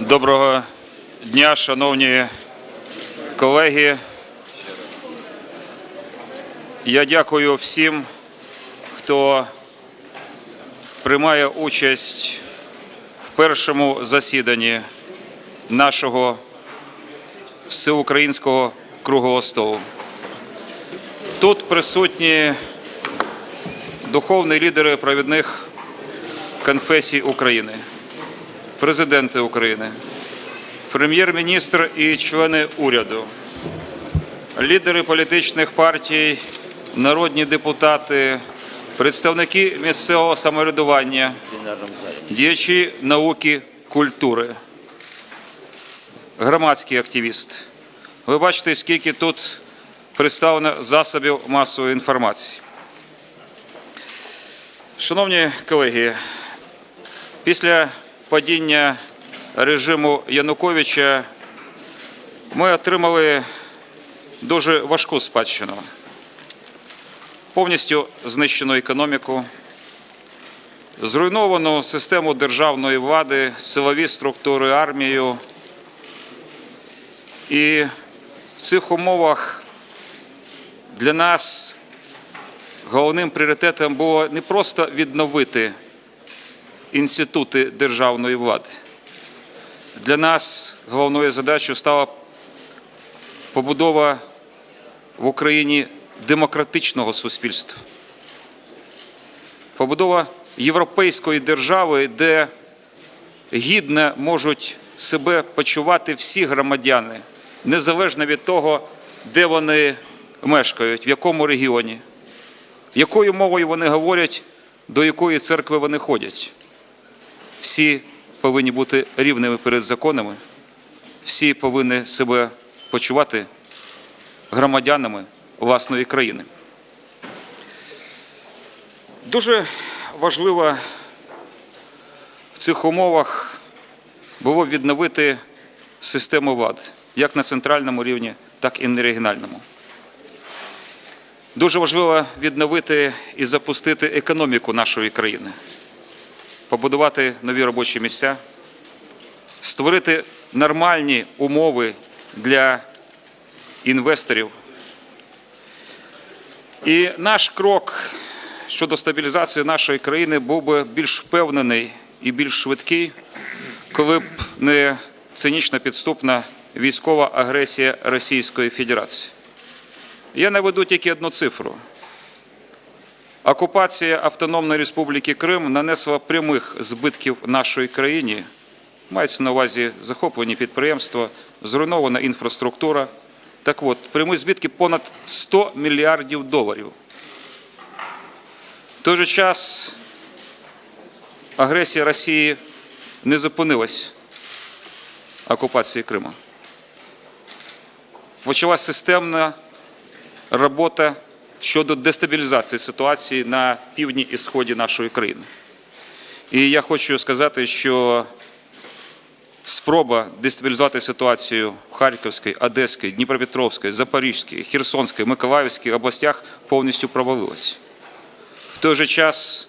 Доброго дня, шановні колеги. Я дякую всім, хто приймає участь в першому засіданні нашого всеукраїнського круглого столу. Тут присутні духовні лідери провідних конфесій України, президенти України, прем'єр-міністр і члени уряду, лідери політичних партій, народні депутати, представники місцевого самоврядування, діячі науки, культури, громадський активіст. Ви бачите, скільки тут представлено засобів масової інформації. Шановні колеги, після падіння режиму Януковича ми отримали дуже важку спадщину. Повністю знищену економіку, зруйновану систему державної влади, силові структури, армію. І в цих умовах для нас головним пріоритетом було не просто відновити інститути державної влади. Для нас головною задачею стала побудова в Україні демократичного суспільства, побудова європейської держави, де гідно можуть себе почувати всі громадяни, незалежно від того, де вони мешкають, в якому регіоні, якою мовою вони говорять, до якої церкви вони ходять. Всі повинні бути рівними перед законами, всі повинні себе почувати громадянами власної країни. Дуже важливо в цих умовах було відновити систему влади як на центральному рівні, так і на регіональному. Дуже важливо відновити і запустити економіку нашої країни, побудувати нові робочі місця, створити нормальні умови для інвесторів. І наш крок щодо стабілізації нашої країни був би більш впевнений і більш швидкий, коли б не цинічна підступна військова агресія Російської Федерації. Я наведу тільки одну цифру. Окупація Автономної Республіки Крим нанесла прямих збитків нашої країні. Мається на увазі захоплені підприємства, зруйнована інфраструктура. Так от, прямі збитки понад 100 мільярдів доларів. В той же час агресія Росії не зупинилась окупації Криму. Почалась системна робота щодо дестабілізації ситуації на півдні і сході нашої країни. І я хочу сказати, що спроба дестабілізувати ситуацію в Харківській, Одеській, Дніпропетровській, Запорізькій, Херсонській, Миколаївській областях повністю провалилась. В той же час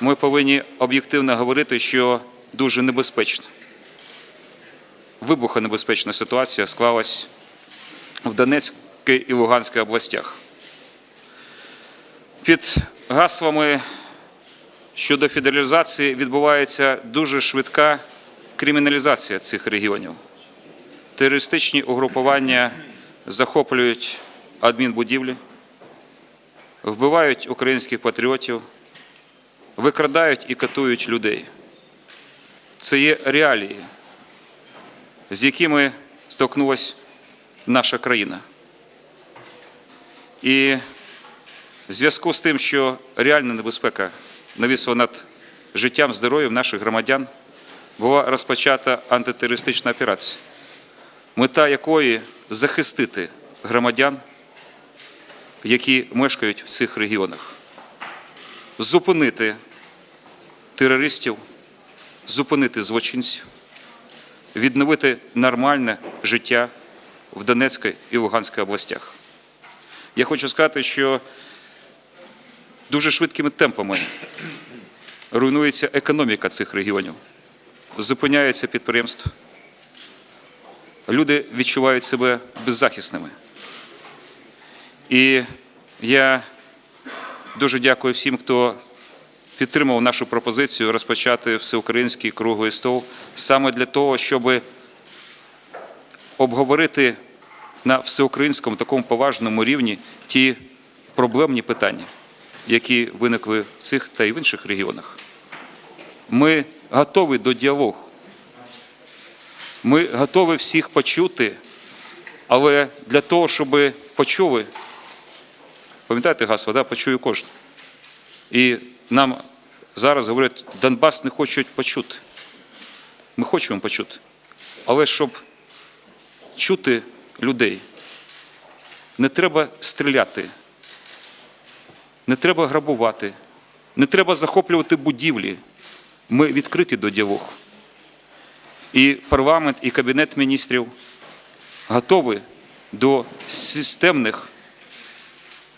ми повинні об'єктивно говорити, що дуже небезпечна, вибухонебезпечна ситуація склалась в Донецькій і Луганській областях. Під гаслами щодо федералізації відбувається дуже швидка криміналізація цих регіонів. Терористичні угрупування захоплюють адмінбудівлі, вбивають українських патріотів, викрадають і катують людей. Це є реалії, з якими столкнулася наша країна. І зв'язку з тим, що реальна небезпека навісла над життям, здоров'ям наших громадян, була розпочата антитерористична операція, мета якої захистити громадян, які мешкають в цих регіонах, зупинити терористів, зупинити злочинців, відновити нормальне життя в Донецькій і Луганській областях. Я хочу сказати, що дуже швидкими темпами руйнується економіка цих регіонів, зупиняються підприємства, люди відчувають себе беззахисними. І я дуже дякую всім, хто підтримав нашу пропозицію розпочати всеукраїнський круглий стол саме для того, щоб обговорити на всеукраїнському такому поважному рівні ті проблемні питання, які виникли в цих та й в інших регіонах. Ми готові до діалогу. Ми готові всіх почути, але для того, щоб почули, пам'ятаєте гасло, да? почую кожен. І нам зараз говорять, Донбас не хочуть почути. Ми хочемо почути. Але щоб чути людей, не треба стріляти, не треба грабувати, не треба захоплювати будівлі. Ми відкриті до діалогу. І парламент, і кабінет міністрів готові до системних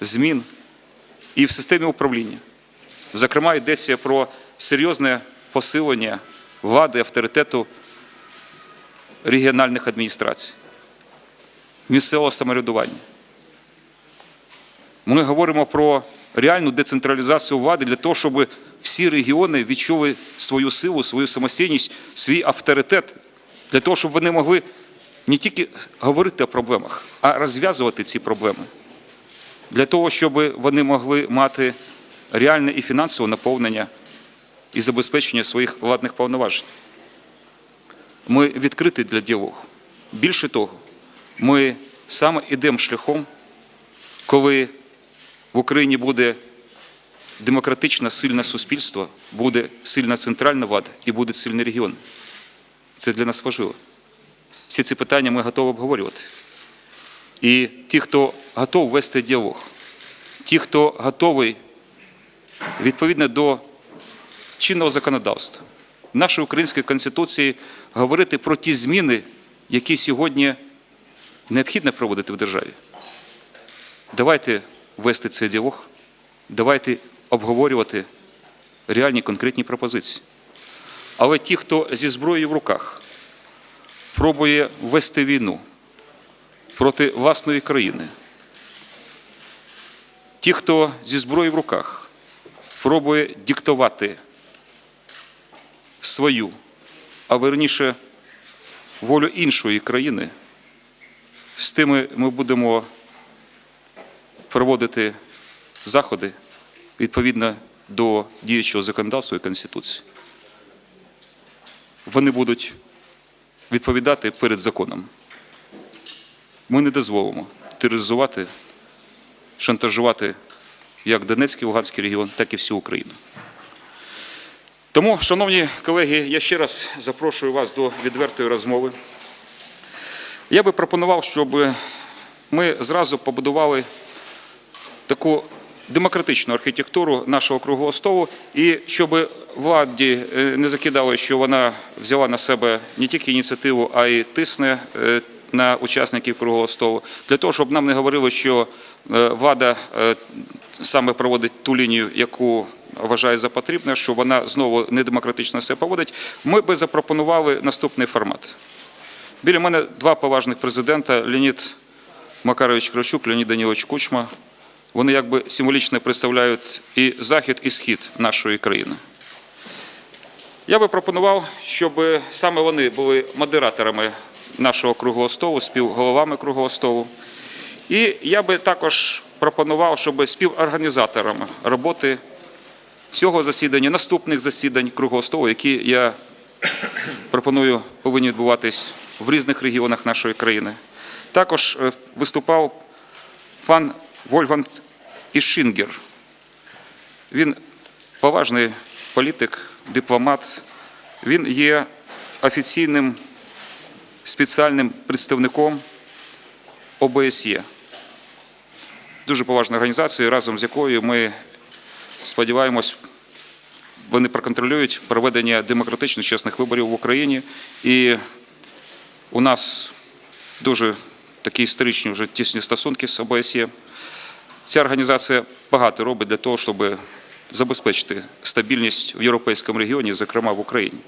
змін і в системі управління. Зокрема, йдеться про серйозне посилення влади, авторитету регіональних адміністрацій, місцевого самоврядування. Ми говоримо про реальну децентралізацію влади для того, щоб всі регіони відчули свою силу, свою самостійність, свій авторитет, для того, щоб вони могли не тільки говорити о проблемах, а розв'язувати ці проблеми. Для того, щоб вони могли мати реальне і фінансове наповнення і забезпечення своїх владних повноважень. Ми відкриті для діалогу. Більше того, ми саме йдемо шляхом, коли в Україні буде демократичне сильне суспільство, буде сильна центральна влада і буде сильний регіон. Це для нас важливо. Всі ці питання ми готові обговорювати. І ті, хто готовий вести діалог, ті, хто готовий відповідно до чинного законодавства, нашої української конституції говорити про ті зміни, які сьогодні необхідно проводити в державі. Давайте вести цей діалог, давайте обговорювати реальні конкретні пропозиції. Але ті, хто зі зброєю в руках пробує вести війну проти власної країни, ті, хто зі зброєю в руках пробує диктувати свою, а верніше волю іншої країни, з тими ми будемо проводити заходи відповідно до діючого законодавства і Конституції. Вони будуть відповідати перед законом. Ми не дозволимо тероризувати, шантажувати як Донецький, Луганський регіон, так і всю Україну. Тому, шановні колеги, я ще раз запрошую вас до відвертої розмови. Я би пропонував, щоб ми зразу побудували таку демократичну архітектуру нашого круглого столу, і щоб владі е, не закидали, що вона взяла на себе не тільки ініціативу, а й тисне е, на учасників круглого столу, для того, щоб нам не говорили, що е, влада саме проводить ту лінію, яку вважає за потрібне, що вона знову недемократично себе поводить. Ми би запропонували наступний формат. Біля мене два поважних президента Леонід Макарович Кравчук, Леонід Данілович Кучма. Вони якби символічно представляють і захід, і схід нашої країни. Я би пропонував, щоб саме вони були модераторами нашого круглого столу, співголовами круглого столу. І я би також пропонував, щоб співорганізаторами роботи цього засідання, наступних засідань круглого столу, які я пропоную повинні відбуватись в різних регіонах нашої країни. Також е, виступав пан Вольфганг Ішингер. Він поважний політик, дипломат. Він є офіційним спеціальним представником ОБСЄ. Дуже поважна організація, разом з якою ми сподіваємось, вони проконтролюють проведення демократичних чесних виборів в Україні. І у нас дуже такі історичні вже тісні стосунки з ОБСЄ. Ця організація багато робить для того, щоб забезпечити стабільність в європейському регіоні, зокрема в Україні.